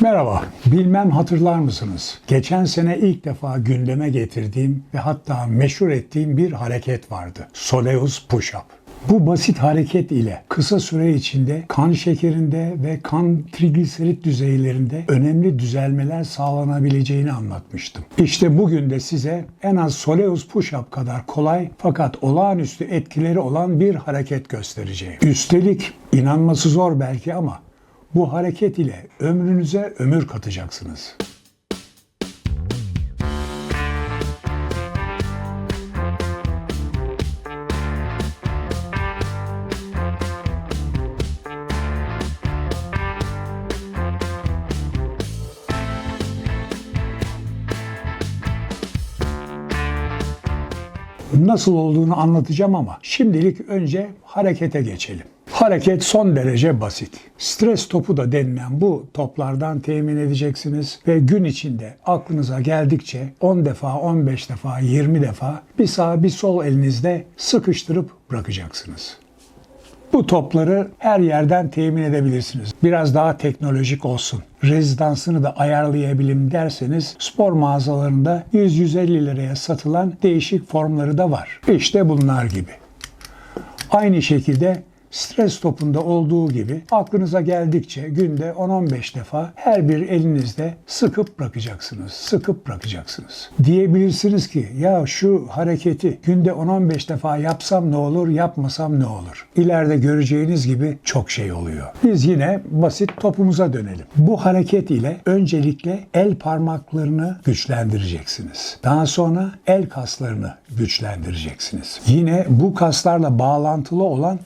Merhaba, bilmem hatırlar mısınız? Geçen sene ilk defa gündeme getirdiğim ve hatta meşhur ettiğim bir hareket vardı. Soleus Push-Up. Bu basit hareket ile kısa süre içinde kan şekerinde ve kan trigliserit düzeylerinde önemli düzelmeler sağlanabileceğini anlatmıştım. İşte bugün de size en az Soleus Push-Up kadar kolay fakat olağanüstü etkileri olan bir hareket göstereceğim. Üstelik inanması zor belki ama bu hareket ile ömrünüze ömür katacaksınız. Nasıl olduğunu anlatacağım ama şimdilik önce harekete geçelim. Hareket son derece basit. Stres topu da denilen bu toplardan temin edeceksiniz ve gün içinde aklınıza geldikçe 10 defa, 15 defa, 20 defa bir sağ bir sol elinizde sıkıştırıp bırakacaksınız. Bu topları her yerden temin edebilirsiniz. Biraz daha teknolojik olsun. Rezidansını da ayarlayabilirim derseniz spor mağazalarında 100-150 liraya satılan değişik formları da var. İşte bunlar gibi. Aynı şekilde stres topunda olduğu gibi aklınıza geldikçe günde 10-15 defa her bir elinizde sıkıp bırakacaksınız. Sıkıp bırakacaksınız. Diyebilirsiniz ki ya şu hareketi günde 10-15 defa yapsam ne olur, yapmasam ne olur? İleride göreceğiniz gibi çok şey oluyor. Biz yine basit topumuza dönelim. Bu hareket ile öncelikle el parmaklarını güçlendireceksiniz. Daha sonra el kaslarını güçlendireceksiniz. Yine bu kaslarla bağlantılı olan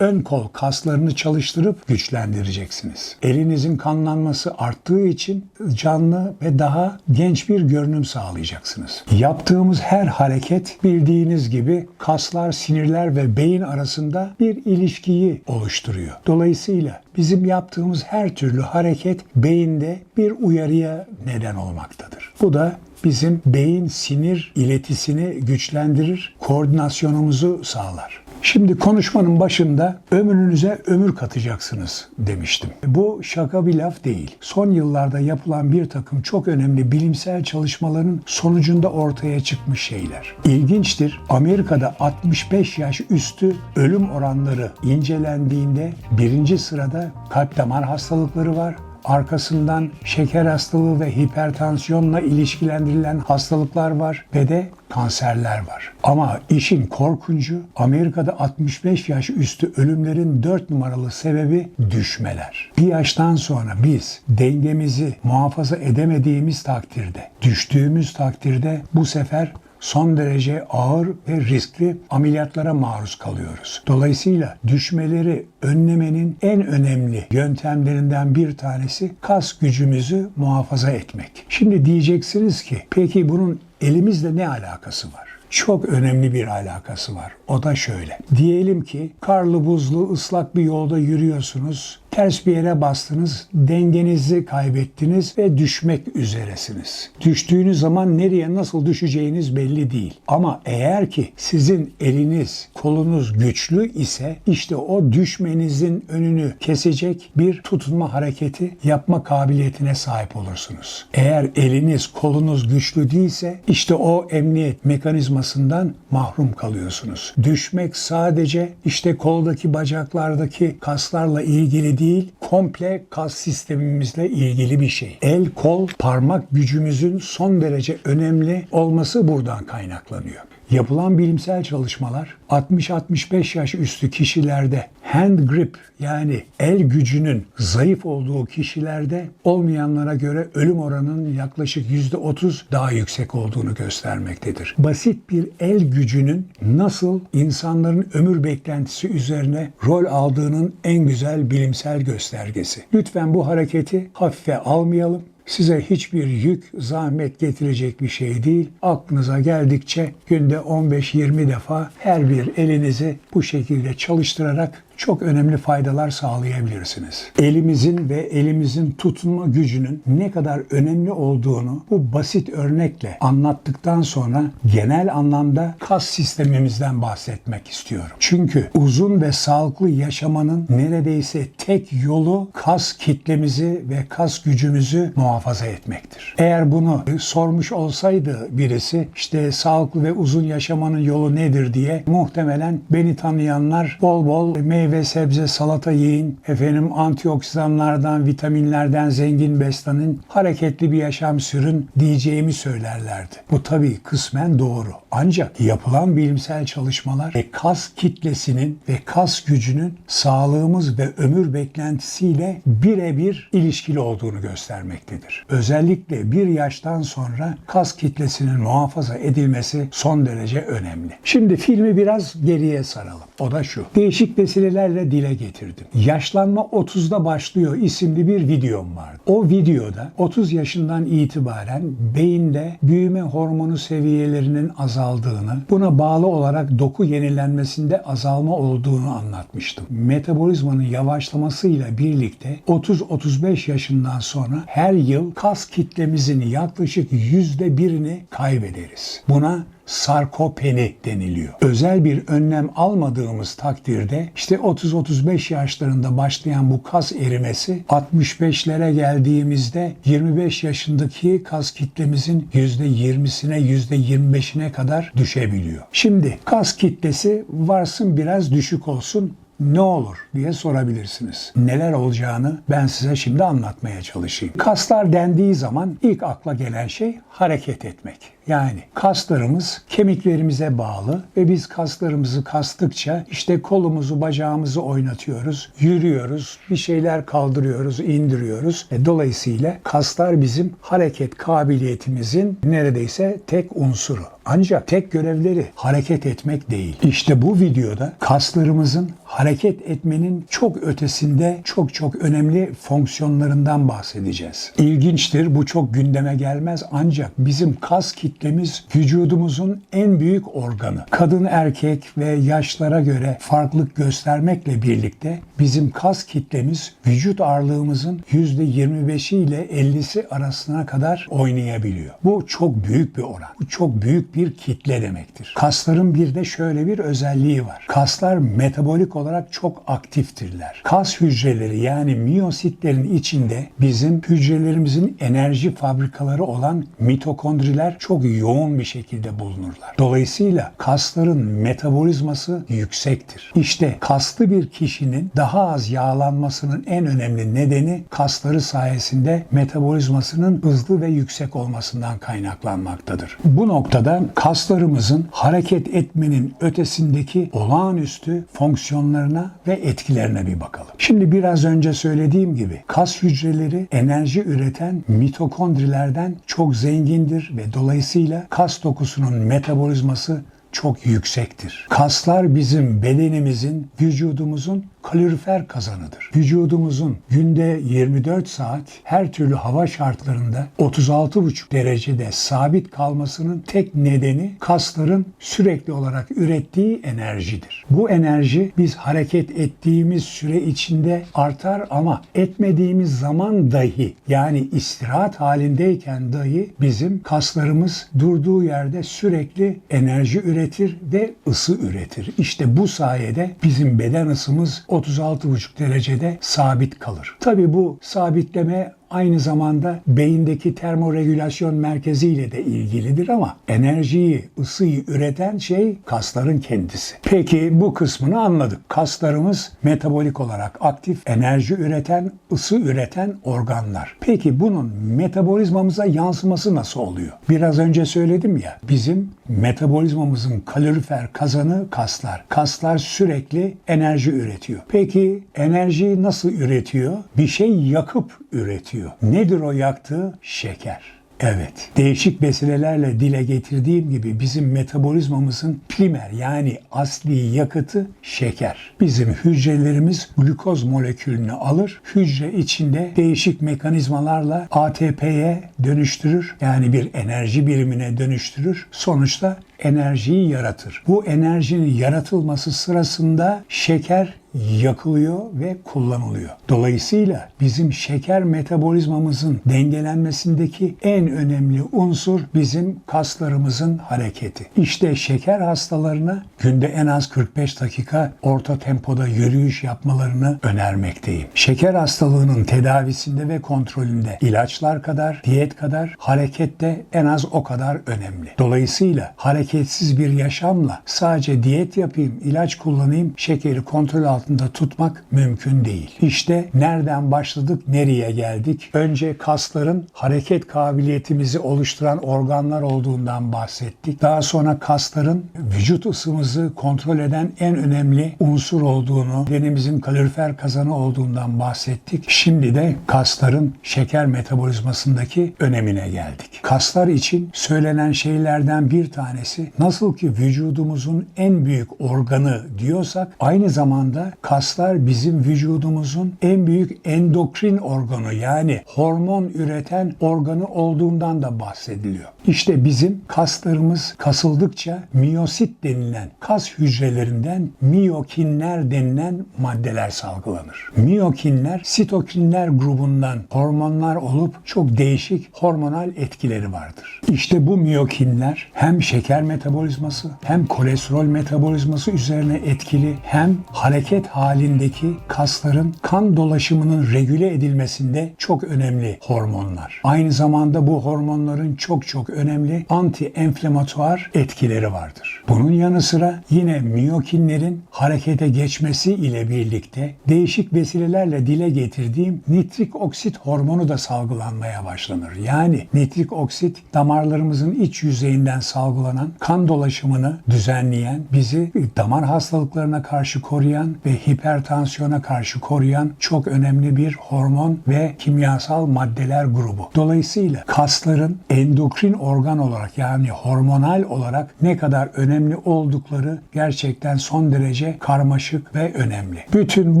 ön kol kaslarını çalıştırıp güçlendireceksiniz. Elinizin kanlanması arttığı için canlı ve daha genç bir görünüm sağlayacaksınız. Yaptığımız her hareket bildiğiniz gibi kaslar, sinirler ve beyin arasında bir ilişkiyi oluşturuyor. Dolayısıyla bizim yaptığımız her türlü hareket beyinde bir uyarıya neden olmaktadır. Bu da bizim beyin sinir iletisini güçlendirir, koordinasyonumuzu sağlar. Şimdi konuşmanın başında ömrünüze ömür katacaksınız demiştim. Bu şaka bir laf değil. Son yıllarda yapılan bir takım çok önemli bilimsel çalışmaların sonucunda ortaya çıkmış şeyler. İlginçtir. Amerika'da 65 yaş üstü ölüm oranları incelendiğinde birinci sırada kalp damar hastalıkları var, arkasından şeker hastalığı ve hipertansiyonla ilişkilendirilen hastalıklar var ve de kanserler var. Ama işin korkuncu Amerika'da 65 yaş üstü ölümlerin 4 numaralı sebebi düşmeler. Bir yaştan sonra biz dengemizi muhafaza edemediğimiz takdirde, düştüğümüz takdirde bu sefer son derece ağır ve riskli ameliyatlara maruz kalıyoruz. Dolayısıyla düşmeleri önlemenin en önemli yöntemlerinden bir tanesi kas gücümüzü muhafaza etmek. Şimdi diyeceksiniz ki peki bunun elimizle ne alakası var? Çok önemli bir alakası var. O da şöyle. Diyelim ki karlı buzlu ıslak bir yolda yürüyorsunuz. Ters bir yere bastınız, dengenizi kaybettiniz ve düşmek üzeresiniz. Düştüğünüz zaman nereye nasıl düşeceğiniz belli değil. Ama eğer ki sizin eliniz, kolunuz güçlü ise işte o düşmenizin önünü kesecek bir tutunma hareketi yapma kabiliyetine sahip olursunuz. Eğer eliniz, kolunuz güçlü değilse işte o emniyet mekanizmasından mahrum kalıyorsunuz. Düşmek sadece işte koldaki bacaklardaki kaslarla ilgili değil, komple kas sistemimizle ilgili bir şey. El, kol, parmak gücümüzün son derece önemli olması buradan kaynaklanıyor. Yapılan bilimsel çalışmalar 60-65 yaş üstü kişilerde hand grip yani el gücünün zayıf olduğu kişilerde olmayanlara göre ölüm oranının yaklaşık %30 daha yüksek olduğunu göstermektedir. Basit bir el gücünün nasıl insanların ömür beklentisi üzerine rol aldığının en güzel bilimsel göstergesi. Lütfen bu hareketi hafife almayalım size hiçbir yük, zahmet getirecek bir şey değil. Aklınıza geldikçe günde 15-20 defa her bir elinizi bu şekilde çalıştırarak çok önemli faydalar sağlayabilirsiniz. Elimizin ve elimizin tutunma gücünün ne kadar önemli olduğunu bu basit örnekle anlattıktan sonra genel anlamda kas sistemimizden bahsetmek istiyorum. Çünkü uzun ve sağlıklı yaşamanın neredeyse tek yolu kas kitlemizi ve kas gücümüzü muhafaza etmektir. Eğer bunu sormuş olsaydı birisi işte sağlıklı ve uzun yaşamanın yolu nedir diye muhtemelen beni tanıyanlar bol bol meyve, sebze, salata yiyin, efendim antioksidanlardan, vitaminlerden zengin beslenin, hareketli bir yaşam sürün diyeceğimi söylerlerdi. Bu tabii kısmen doğru. Ancak yapılan bilimsel çalışmalar ve kas kitlesinin ve kas gücünün sağlığımız ve ömür beklentisiyle birebir ilişkili olduğunu göstermektedir. Özellikle bir yaştan sonra kas kitlesinin muhafaza edilmesi son derece önemli. Şimdi filmi biraz geriye saralım. O da şu. Değişik vesilelerle dile getirdim. Yaşlanma 30'da başlıyor isimli bir videom vardı. O videoda 30 yaşından itibaren beyinde büyüme hormonu seviyelerinin azaldığını, buna bağlı olarak doku yenilenmesinde azalma olduğunu anlatmıştım. Metabolizmanın yavaşlamasıyla birlikte 30-35 yaşından sonra her yıl kas kitlemizin yaklaşık %1'ini kaybederiz. Buna sarkopeni deniliyor. Özel bir önlem almadığımız takdirde işte 30-35 yaşlarında başlayan bu kas erimesi 65'lere geldiğimizde 25 yaşındaki kas kitlemizin %20'sine %25'ine kadar düşebiliyor. Şimdi kas kitlesi varsın biraz düşük olsun ne olur diye sorabilirsiniz. Neler olacağını ben size şimdi anlatmaya çalışayım. Kaslar dendiği zaman ilk akla gelen şey hareket etmek. Yani kaslarımız kemiklerimize bağlı ve biz kaslarımızı kastıkça işte kolumuzu, bacağımızı oynatıyoruz, yürüyoruz, bir şeyler kaldırıyoruz, indiriyoruz. E, dolayısıyla kaslar bizim hareket kabiliyetimizin neredeyse tek unsuru. Ancak tek görevleri hareket etmek değil. İşte bu videoda kaslarımızın hareket etmenin çok ötesinde çok çok önemli fonksiyonlarından bahsedeceğiz. İlginçtir bu çok gündeme gelmez ancak bizim kas kitlemiz vücudumuzun en büyük organı. Kadın erkek ve yaşlara göre farklılık göstermekle birlikte bizim kas kitlemiz vücut ağırlığımızın %25'i ile 50'si arasına kadar oynayabiliyor. Bu çok büyük bir oran. Bu çok büyük bir kitle demektir. Kasların bir de şöyle bir özelliği var. Kaslar metabolik olarak çok aktiftirler. Kas hücreleri yani miyositlerin içinde bizim hücrelerimizin enerji fabrikaları olan mitokondriler çok yoğun bir şekilde bulunurlar. Dolayısıyla kasların metabolizması yüksektir. İşte kaslı bir kişinin daha az yağlanmasının en önemli nedeni kasları sayesinde metabolizmasının hızlı ve yüksek olmasından kaynaklanmaktadır. Bu noktada kaslarımızın hareket etmenin ötesindeki olağanüstü fonksiyonlarına ve etkilerine bir bakalım. Şimdi biraz önce söylediğim gibi kas hücreleri enerji üreten mitokondrilerden çok zengindir ve dolayısıyla kas dokusunun metabolizması çok yüksektir. Kaslar bizim bedenimizin, vücudumuzun kalorifer kazanıdır. Vücudumuzun günde 24 saat her türlü hava şartlarında 36,5 derecede sabit kalmasının tek nedeni kasların sürekli olarak ürettiği enerjidir. Bu enerji biz hareket ettiğimiz süre içinde artar ama etmediğimiz zaman dahi yani istirahat halindeyken dahi bizim kaslarımız durduğu yerde sürekli enerji üretir ve ısı üretir. İşte bu sayede bizim beden ısımız 36,5 derecede sabit kalır. Tabi bu sabitleme aynı zamanda beyindeki termoregülasyon merkeziyle de ilgilidir ama enerjiyi, ısıyı üreten şey kasların kendisi. Peki bu kısmını anladık. Kaslarımız metabolik olarak aktif, enerji üreten, ısı üreten organlar. Peki bunun metabolizmamıza yansıması nasıl oluyor? Biraz önce söyledim ya, bizim metabolizmamızın kalorifer kazanı kaslar. Kaslar sürekli enerji üretiyor. Peki enerjiyi nasıl üretiyor? Bir şey yakıp üretiyor. Nedir o yaktığı? Şeker. Evet, değişik vesilelerle dile getirdiğim gibi bizim metabolizmamızın primer yani asli yakıtı şeker. Bizim hücrelerimiz glukoz molekülünü alır, hücre içinde değişik mekanizmalarla ATP'ye dönüştürür. Yani bir enerji birimine dönüştürür. Sonuçta enerjiyi yaratır. Bu enerjinin yaratılması sırasında şeker yakılıyor ve kullanılıyor. Dolayısıyla bizim şeker metabolizmamızın dengelenmesindeki en önemli unsur bizim kaslarımızın hareketi. İşte şeker hastalarına günde en az 45 dakika orta tempoda yürüyüş yapmalarını önermekteyim. Şeker hastalığının tedavisinde ve kontrolünde ilaçlar kadar, diyet kadar, hareket de en az o kadar önemli. Dolayısıyla hareketsiz bir yaşamla sadece diyet yapayım, ilaç kullanayım, şekeri kontrol altında tutmak mümkün değil. İşte nereden başladık, nereye geldik? Önce kasların hareket kabiliyetimizi oluşturan organlar olduğundan bahsettik. Daha sonra kasların vücut ısımızı kontrol eden en önemli unsur olduğunu, bedenimizin kalorifer kazanı olduğundan bahsettik. Şimdi de kasların şeker metabolizmasındaki önemine geldik. Kaslar için söylenen şeylerden bir tanesi nasıl ki vücudumuzun en büyük organı diyorsak aynı zamanda kaslar bizim vücudumuzun en büyük endokrin organı yani hormon üreten organı olduğundan da bahsediliyor. İşte bizim kaslarımız kasıldıkça miyosit denilen kas hücrelerinden miyokinler denilen maddeler salgılanır. Miyokinler sitokinler grubundan hormonlar olup çok değişik hormonal etkileri vardır. İşte bu miyokinler hem şeker metabolizması hem kolesterol metabolizması üzerine etkili hem hareket halindeki kasların kan dolaşımının regüle edilmesinde çok önemli hormonlar. Aynı zamanda bu hormonların çok çok önemli anti-enflamatuar etkileri vardır. Bunun yanı sıra yine miyokinlerin harekete geçmesi ile birlikte değişik vesilelerle dile getirdiğim nitrik oksit hormonu da salgılanmaya başlanır. Yani nitrik oksit damarlarımızın iç yüzeyinden salgılanan kan dolaşımını düzenleyen, bizi damar hastalıklarına karşı koruyan ve hipertansiyona karşı koruyan çok önemli bir hormon ve kimyasal maddeler grubu. Dolayısıyla kasların endokrin organ olarak yani hormonal olarak ne kadar önemli oldukları gerçekten son derece karmaşık ve önemli. Bütün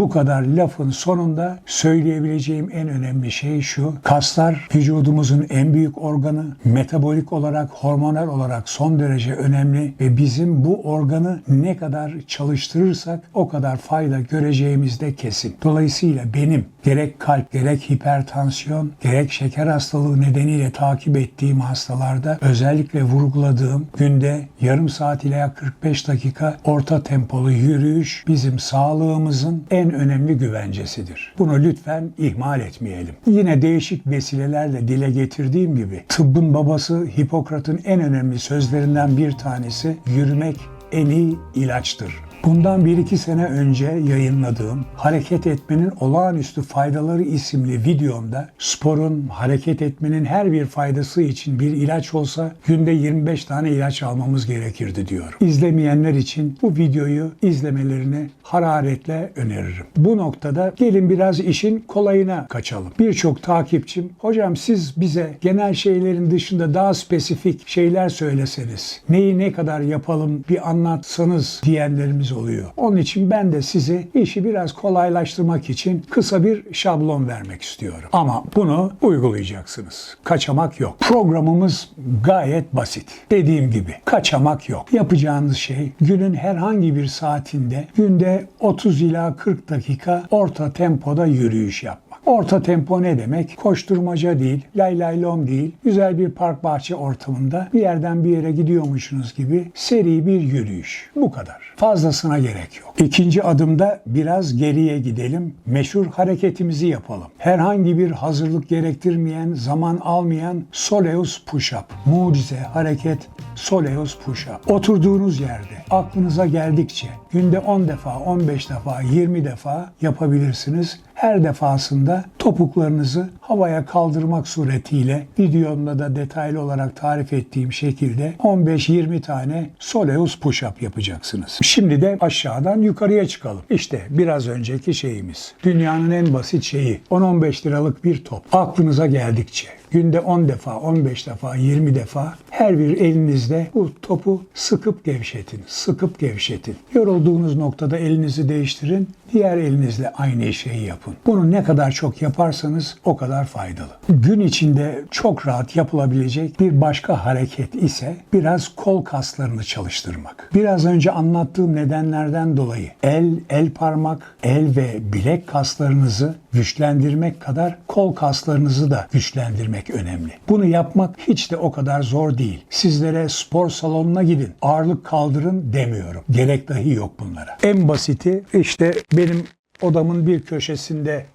bu kadar lafın sonunda söyleyebileceğim en önemli şey şu. Kaslar vücudumuzun en büyük organı, metabolik olarak, hormonal olarak son derece önemli ve bizim bu organı ne kadar çalıştırırsak o kadar fayda göreceğimiz de kesin. Dolayısıyla benim gerek kalp, gerek hipertansiyon, gerek şeker hastalığı nedeniyle takip ettiğim hastalarda özellikle vurguladığım günde yarım saat ile 45 dakika orta tempolu yürüyüş bizim sağlığımızın en önemli güvencesidir. Bunu lütfen ihmal etmeyelim. Yine değişik vesilelerle dile getirdiğim gibi tıbbın babası Hipokrat'ın en önemli sözlerinden bir tanesi yürümek en iyi ilaçtır. Bundan bir iki sene önce yayınladığım Hareket Etmenin Olağanüstü Faydaları isimli videomda sporun, hareket etmenin her bir faydası için bir ilaç olsa günde 25 tane ilaç almamız gerekirdi diyorum. İzlemeyenler için bu videoyu izlemelerini hararetle öneririm. Bu noktada gelin biraz işin kolayına kaçalım. Birçok takipçim, hocam siz bize genel şeylerin dışında daha spesifik şeyler söyleseniz, neyi ne kadar yapalım bir anlatsanız diyenlerimiz oluyor. Onun için ben de size işi biraz kolaylaştırmak için kısa bir şablon vermek istiyorum. Ama bunu uygulayacaksınız. Kaçamak yok. Programımız gayet basit. Dediğim gibi kaçamak yok. Yapacağınız şey günün herhangi bir saatinde günde 30 ila 40 dakika orta tempoda yürüyüş yapmak. Orta tempo ne demek? Koşturmaca değil, lay lay lom değil, güzel bir park bahçe ortamında bir yerden bir yere gidiyormuşsunuz gibi seri bir yürüyüş. Bu kadar. Fazlasına gerek yok. İkinci adımda biraz geriye gidelim. Meşhur hareketimizi yapalım. Herhangi bir hazırlık gerektirmeyen, zaman almayan Soleus push-up. Mucize hareket Soleus push-up. Oturduğunuz yerde aklınıza geldikçe günde 10 defa, 15 defa, 20 defa yapabilirsiniz. Her defasında topuklarınızı havaya kaldırmak suretiyle videomda da detaylı olarak tarif ettiğim şekilde 15-20 tane Soleus push-up yapacaksınız. Şimdi de aşağıdan yukarıya çıkalım. İşte biraz önceki şeyimiz. Dünyanın en basit şeyi 10-15 liralık bir top. Aklınıza geldikçe günde 10 defa, 15 defa, 20 defa her bir elinizde bu topu sıkıp gevşetin, sıkıp gevşetin. Yorulduğunuz noktada elinizi değiştirin, diğer elinizle aynı şeyi yapın. Bunu ne kadar çok yaparsanız o kadar faydalı. Gün içinde çok rahat yapılabilecek bir başka hareket ise biraz kol kaslarını çalıştırmak. Biraz önce anlattığım nedenlerden dolayı el, el parmak, el ve bilek kaslarınızı güçlendirmek kadar kol kaslarınızı da güçlendirmek önemli. Bunu yapmak hiç de o kadar zor değil. Sizlere spor salonuna gidin, ağırlık kaldırın demiyorum. Gerek dahi yok bunlara. En basiti işte benim odamın bir köşesinde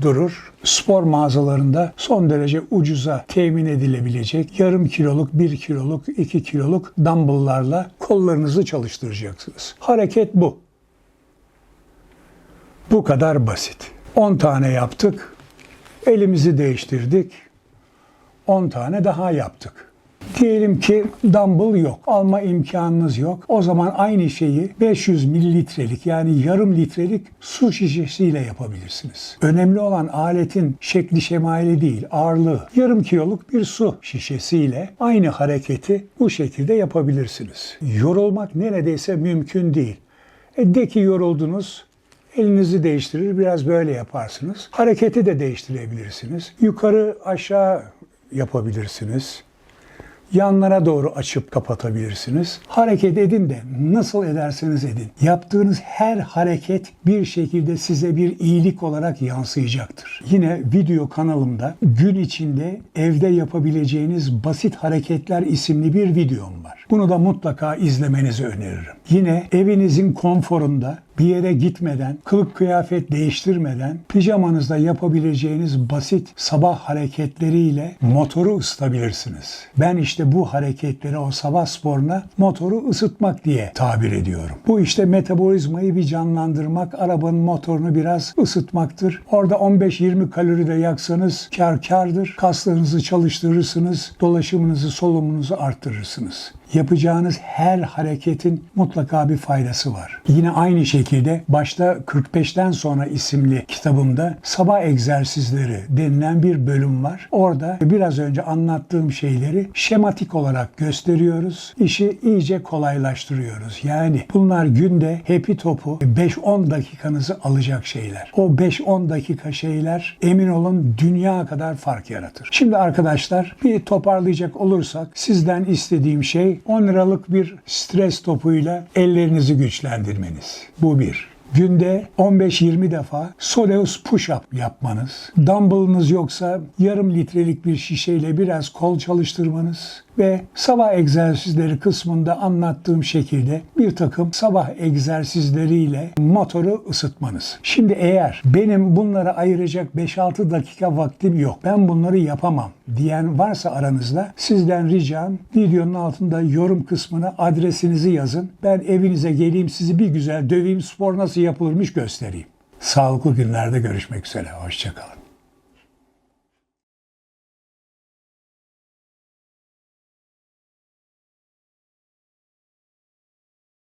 durur. Spor mağazalarında son derece ucuza temin edilebilecek yarım kiloluk, bir kiloluk, iki kiloluk dumbbell'larla kollarınızı çalıştıracaksınız. Hareket bu. Bu kadar basit. 10 tane yaptık. Elimizi değiştirdik. 10 tane daha yaptık. Diyelim ki dumbbell yok, alma imkanınız yok. O zaman aynı şeyi 500 mililitrelik yani yarım litrelik su şişesiyle yapabilirsiniz. Önemli olan aletin şekli şemali değil, ağırlığı. Yarım kiloluk bir su şişesiyle aynı hareketi bu şekilde yapabilirsiniz. Yorulmak neredeyse mümkün değil. E de ki yoruldunuz, Elinizi değiştirir, biraz böyle yaparsınız. Hareketi de değiştirebilirsiniz. Yukarı aşağı yapabilirsiniz. Yanlara doğru açıp kapatabilirsiniz. Hareket edin de nasıl ederseniz edin. Yaptığınız her hareket bir şekilde size bir iyilik olarak yansıyacaktır. Yine video kanalımda gün içinde evde yapabileceğiniz basit hareketler isimli bir videom var. Bunu da mutlaka izlemenizi öneririm. Yine evinizin konforunda bir yere gitmeden, kılık kıyafet değiştirmeden pijamanızda yapabileceğiniz basit sabah hareketleriyle motoru ısıtabilirsiniz. Ben işte bu hareketleri o sabah sporuna motoru ısıtmak diye tabir ediyorum. Bu işte metabolizmayı bir canlandırmak, arabanın motorunu biraz ısıtmaktır. Orada 15-20 kalori de yaksanız kar kardır. Kaslarınızı çalıştırırsınız, dolaşımınızı, solumunuzu arttırırsınız. Yapacağınız her hareketin mutlaka bir faydası var. Yine aynı şekilde başta 45'ten sonra isimli kitabımda sabah egzersizleri denilen bir bölüm var. Orada biraz önce anlattığım şeyleri şematik olarak gösteriyoruz. İşi iyice kolaylaştırıyoruz. Yani bunlar günde hepi topu 5-10 dakikanızı alacak şeyler. O 5-10 dakika şeyler emin olun dünya kadar fark yaratır. Şimdi arkadaşlar bir toparlayacak olursak sizden istediğim şey 10 liralık bir stres topuyla ellerinizi güçlendirmeniz. Bu bir. Günde 15-20 defa Soleus push-up yapmanız, dumbbellınız yoksa yarım litrelik bir şişeyle biraz kol çalıştırmanız ve sabah egzersizleri kısmında anlattığım şekilde bir takım sabah egzersizleriyle motoru ısıtmanız. Şimdi eğer benim bunlara ayıracak 5-6 dakika vaktim yok, ben bunları yapamam diyen varsa aranızda sizden ricam videonun altında yorum kısmına adresinizi yazın. Ben evinize geleyim sizi bir güzel döveyim spor nasıl yapılırmış göstereyim. Sağlıklı günlerde görüşmek üzere. Hoşçakalın.